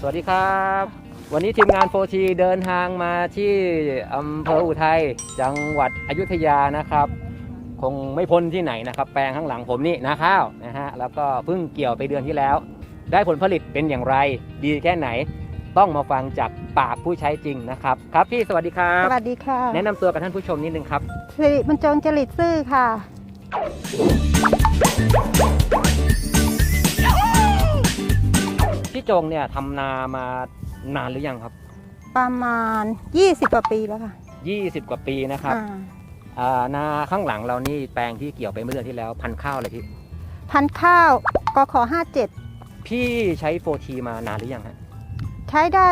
สวัสดีครับ วันนี้ทีมงาน 4T เดินทางมาที่อำเภออุทัยจังหวัดอยุธยานะครับ คงไม่พ้นที่ไหนนะครับ แปลงข้างหลังผมนี่นาข้าวนะฮะแล้วก็เพิ่งเกี่ยวไปเดือนที่แล้ว ได้ผลผลิตเป็นอย่างไร ดีแค่ไหน ต้องมาฟังจากปากผู้ใช้จริงนะครับ ครับพี่สวัสดีครัสบวัสดีค่ะ แนะนำตัวกับท่านผู้ชมนิดนึงครับสิริบรรจงจริตซื่อค่ะ พี่จงเนี่ยทำนามานานหรือยังครับ ประมาณ 20กว่าปีแล้วค่ะ20 กว่าปีนะครับอ่าอ่านาข้างหลังเรานี่แปลงที่เกี่ยวไปเมื่อเดือนที่แล้วพันธุ์ข้าวอะไรพี่ พันธุ์ข้าวกข57 พี่ใช้โฟทีมานานหรือยังฮะใช้ได้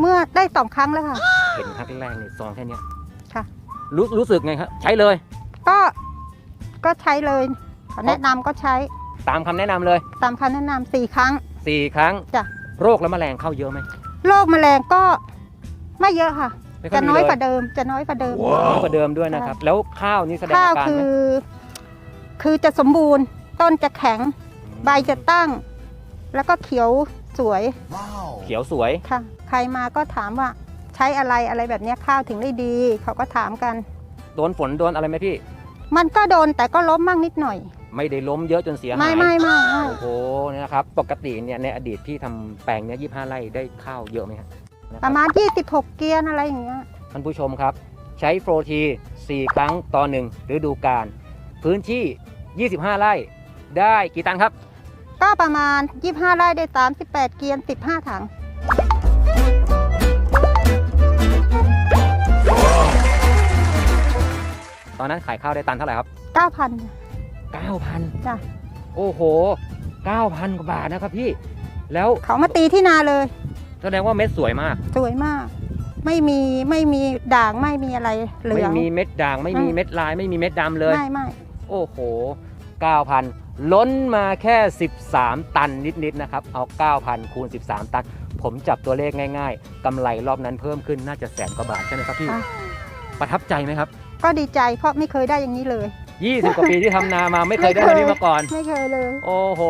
เมื่อได้สองครั้งแล้วค่ะ เห็นครั้งแรกเนี่ยซองแค่เนี้ยค่ะ รู้รู้สึกไงครับ ใช้เลย ก็ก็ใช้เลย เขาแนะนำก็ใช้ตามคำแนะนำเลยตามคำแนะนำสี่ครั้ง4ครั้งจ้ะ โรคและแมลงเข้าเยอะไหมโรคแมลงก็ไม่เยอะค่ะ ไม่ค่จะมีน้อยเลกว่าเดิมจะน้อยกว่าเดิม น้อยกว่าเดิมด้วยนะครับ แล้วข้าวนี่แสดงข้าวอาการคืไหมอ คือจะสมบูรณ์ ต้นจะแข็ง ใบจะตั้ง แล้วก็เขียวสวยเขียวสวย ค่ะ ใครมาก็ถามว่าใช้อะไรอะไรแบบเนี้ยข้าวถึงได้ดี เขาก็ถามกัน โดนฝนโดนอะไรไหมพี่ มันก็โดนแต่ก็ล้มมั่งนิดหน่อย ไม่ได้ล้มเยอะจนเสียหายไม่ไม่ไม่ไม่โอ้โหเนี่ยนะครับปกติเนี่ยในอดีตพี่ทำแปลงเนี้ย25ไร่ได้ข้าวเยอะไหมครับนคปบระมาณ 26 เกียนอะไรอย่างเงี้ย ท่านผู้ชมครับ ใช้โฟที 4 ครั้งต่อหนึ่งฤดูกาลพื้นที่ 25 ไร่ได้กี่ตันครับ ก็ประมาณ 25ไร่ได้ 38 เกียน15 ถัง ตอนนั้นขายข้าวได้ตันเท่าไหร่ครับ 9,000 9,000จ้ะโอ้โห9,000กว่าบาทนะครับพี่ แล้วเขามาตีที่นาเลย แสดงว่าเม็ดสวยมาก สวยมาก ไม่มีไม่มีด่างไม่มีอะไรเหลืไม่อง มีเม็ดด่างไม่มีอืม เม็ดลายไม่มีเม็ดดำเลย ไม่ไม่โอ้โห 9,000 ล้นมาแค่ 13 ตันนิดๆนะครับ เอา 9,000 คูณ 13 ตัน ผมจับตัวเลขง่ายๆ กำไรรอบนั้นเพิ่มขึ้นน่าจะแสนกว่าบาทใช่ไหมครับพี่อะประทับใจไหมครับ ก็ดีใจเพราะไม่เคยได้อย่างนี้เลย 20 กว่าปีที่ทำนามาไม่เคยได้เท่านี้มาก่อน ไม่เคยเลย โอ้โห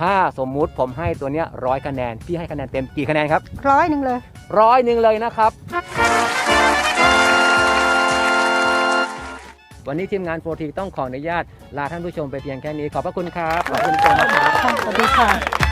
ถ้าสมมุติผมให้ตัวเนี้ยร้อยคะแนน พี่ให้คะแนนเต็มกี่คะแนนครับร้อยหนึ่งเลย ร้อยหนึ่งเลยนะครับ วันนี้ทีมงานโฟทีต้องขออนุญาตลาท่านผู้ชมไปเพียงแค่นี้ ขอบพระคุณครับ ขอบคุณทุกคนมากครับ สวัสดีค่ะ